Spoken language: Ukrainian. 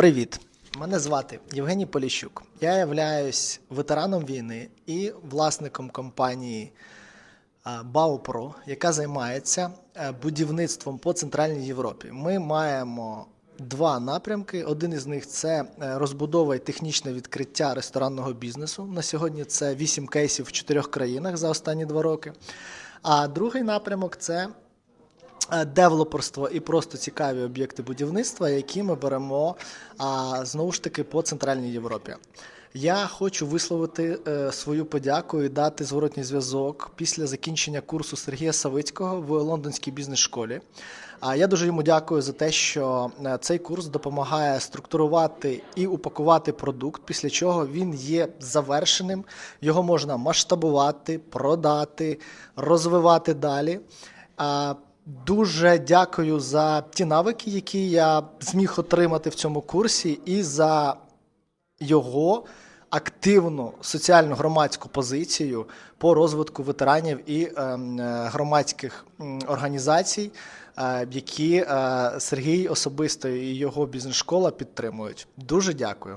Привіт! Мене звати Євгеній Поліщук. Я являюсь ветераном війни і власником компанії Баупро, яка займається е, будівництвом по Центральній Європі. Ми маємо два напрямки. Один із них це е, розбудова і технічне відкриття ресторанного бізнесу. На сьогодні це 8 кейсів в чотирьох країнах за останні два роки. А другий напрямок це е, девелоперство і просто цікаві об'єкти будівництва, які ми беремо а, знову ж таки по Центральній Європі. Я хочу висловити е, свою подяку і дати зворотній зв'язок після закінчення курсу Сергія Савицького в лондонській бізнес-школі. А я дуже йому дякую за те, що е, цей курс допомагає структурувати і упакувати продукт, після чого він є завершеним. Його можна масштабувати, продати, розвивати далі. Дуже дякую за ті навики, які я зміг отримати в цьому курсі, і за його активну соціальну громадську позицію по розвитку ветеранів і ем, е, громадських організацій, е, які е, Сергій особисто і його бізнес-школа підтримують. Дуже дякую.